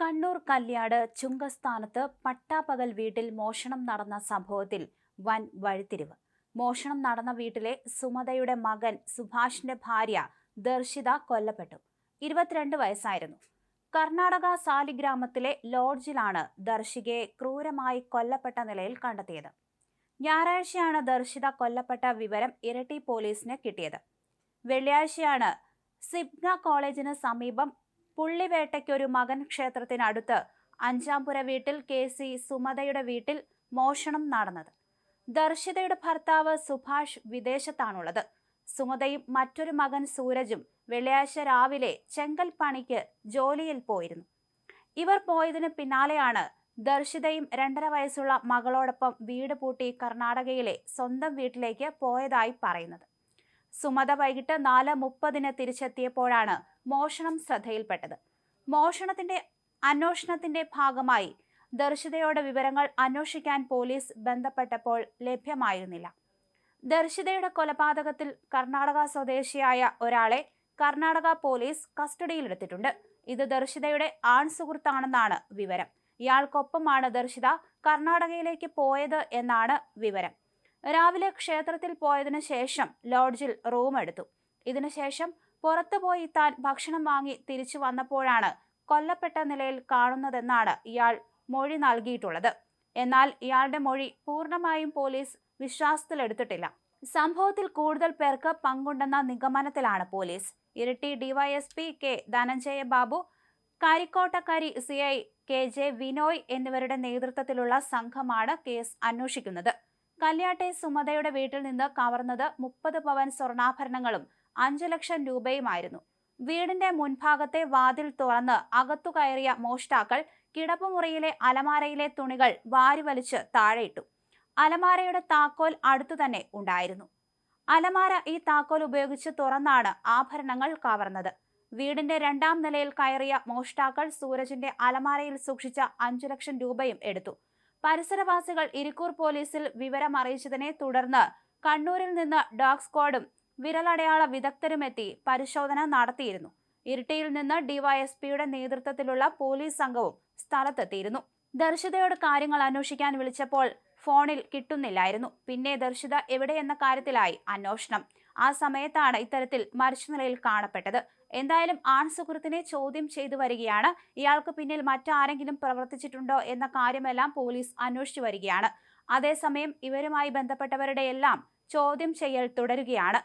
കണ്ണൂർ കല്യാട് ചുങ്കസ്ഥാനത്ത് പട്ടാപകൽ വീട്ടിൽ മോഷണം നടന്ന സംഭവത്തിൽ വൻ വഴിത്തിരിവ്. മോഷണം നടന്ന വീട്ടിലെ സുമതയുടെ മകൻ സുഭാഷിന്റെ ഭാര്യ ദർശിത കൊല്ലപ്പെട്ടു. ഇരുപത്തിരണ്ട് വയസ്സായിരുന്നു. കർണാടക സാലിഗ്രാമത്തിലെ ലോഡ്ജിലാണ് ദർശികയെ ക്രൂരമായി കൊല്ലപ്പെട്ട നിലയിൽ കണ്ടെത്തിയത്. ഞായറാഴ്ചയാണ് ദർശിത കൊല്ലപ്പെട്ട വിവരം ഇരട്ടി പോലീസിന് കിട്ടിയത്. വെള്ളിയാഴ്ചയാണ് സിബ്ന കോളേജിന് സമീപം പുള്ളിവേട്ടയ്ക്കൊരു മകൻ ക്ഷേത്രത്തിനടുത്ത് അഞ്ചാംപുര വീട്ടിൽ കെ സി സുമതയുടെ വീട്ടിൽ മോഷണം നടന്നത്. ദർശിതയുടെ ഭർത്താവ് സുഭാഷ് വിദേശത്താണുള്ളത്. സുമതയും മറ്റൊരു മകൻ സൂരജും വെള്ളിയാഴ്ച രാവിലെ ചെങ്കൽ പണിക്ക് ജോലിയിൽ പോയിരുന്നു. ഇവർ പോയതിന് പിന്നാലെയാണ് ദർശിതയും രണ്ടര വയസ്സുള്ള മകളോടൊപ്പം വീട് പൂട്ടി കർണാടകയിലെ സ്വന്തം വീട്ടിലേക്ക് പോയതായി പറയുന്നത്. സുമത വൈകിട്ട് നാല് മുപ്പതിന് തിരിച്ചെത്തിയപ്പോഴാണ് മോഷണം ശ്രദ്ധയിൽപ്പെട്ടത്. മോഷണത്തിന്റെ അന്വേഷണത്തിന്റെ ഭാഗമായി ദർശിതയുടെ വിവരങ്ങൾ അന്വേഷിക്കാൻ പോലീസ് ബന്ധപ്പെട്ടപ്പോൾ ലഭ്യമായിരുന്നില്ല. ദർശിതയുടെ കൊലപാതകത്തിൽ കർണാടക സ്വദേശിയായ ഒരാളെ കർണാടക പോലീസ് കസ്റ്റഡിയിലെടുത്തിട്ടുണ്ട്. ഇത് ദർശിതയുടെ ആൺ സുഹൃത്താണെന്നാണ് വിവരം. ഇയാൾക്കൊപ്പമാണ് ദർശിത കർണാടകയിലേക്ക് പോയത് എന്നാണ് വിവരം. രാവിലെ ക്ഷേത്രത്തിൽ പോയതിനു ശേഷം ലോഡ്ജിൽ റൂം എടുത്തു. ഇതിനുശേഷം പുറത്തുപോയി താൻ ഭക്ഷണം വാങ്ങി തിരിച്ചു വന്നപ്പോഴാണ് കൊല്ലപ്പെട്ട നിലയിൽ കാണുന്നതെന്നാണ് ഇയാൾ മൊഴി നൽകിയിട്ടുള്ളത്. എന്നാൽ ഇയാളുടെ മൊഴി പൂർണമായും പോലീസ് വിശ്വാസത്തിലെടുത്തിട്ടില്ല. സംഭവത്തിൽ കൂടുതൽ പേർക്ക് പങ്കുണ്ടെന്ന നിഗമനത്തിലാണ് പോലീസ്. ഇരട്ടി DYSP K Dhananjaya Babu കാരിക്കോട്ടക്കാരി C I K J Vinoy എന്നിവരുടെ നേതൃത്വത്തിലുള്ള സംഘമാണ് കേസ് അന്വേഷിക്കുന്നത്. കല്യാട്ടെ സുമതയുടെ വീട്ടിൽ നിന്ന് കവർന്നത് മുപ്പത് പവൻ സ്വർണാഭരണങ്ങളും അഞ്ചു ലക്ഷം രൂപയുമായിരുന്നു. വീടിന്റെ മുൻഭാഗത്തെ വാതിൽ തുറന്ന് അകത്തു കയറിയ മോഷ്ടാക്കൾ കിടപ്പുമുറിയിലെ അലമാരയിലെ തുണികൾ വാരിവലിച്ച് താഴെയിട്ടു. അലമാരയുടെ താക്കോൽ അടുത്തു തന്നെ ഉണ്ടായിരുന്നു. അലമാര ഈ താക്കോൽ ഉപയോഗിച്ച് തുറന്നാണ് ആഭരണങ്ങൾ കവർന്നത്. വീടിന്റെ രണ്ടാം നിലയിൽ കയറിയ മോഷ്ടാക്കൾ സൂരജിന്റെ അലമാരയിൽ സൂക്ഷിച്ച അഞ്ചു ലക്ഷം രൂപയും എടുത്തു. പരിസരവാസികൾ ഇരിക്കൂർ പോലീസിൽ വിവരം അറിയിച്ചതിനെ തുടർന്ന് കണ്ണൂരിൽ നിന്ന് ഡോഗ് സ്ക്വാഡും വിരലടയാള വിദഗ്ധരുമെത്തി പരിശോധന നടത്തിയിരുന്നു. ഇരിട്ടിയിൽ നിന്ന് ഡിവൈഎസ്പിയുടെ നേതൃത്വത്തിലുള്ള പോലീസ് സംഘവും സ്ഥലത്തെത്തിയിരുന്നു. ദർശിതയോട് കാര്യങ്ങൾ അന്വേഷിക്കാൻ വിളിച്ചപ്പോൾ ഫോണിൽ കിട്ടുന്നില്ലായിരുന്നു. പിന്നെ ദർശിത എവിടെയെന്ന കാര്യത്തിലായി അന്വേഷണം. ആ സമയത്താണ് ഇത്തരത്തിൽ മരിച്ച നിലയിൽ കാണപ്പെട്ടത്. എന്തായാലും ആൺ സുഹൃത്തിനെ ചോദ്യം ചെയ്തു വരികയാണ്. ഇയാൾക്ക് പിന്നിൽ മറ്റാരെങ്കിലും പ്രവർത്തിച്ചിട്ടുണ്ടോ എന്ന കാര്യമെല്ലാം പോലീസ് അന്വേഷിച്ചു വരികയാണ്. അതേസമയം ഇവരുമായി ബന്ധപ്പെട്ടവരുടെ എല്ലാം ചോദ്യം ചെയ്യൽ തുടരുകയാണ്.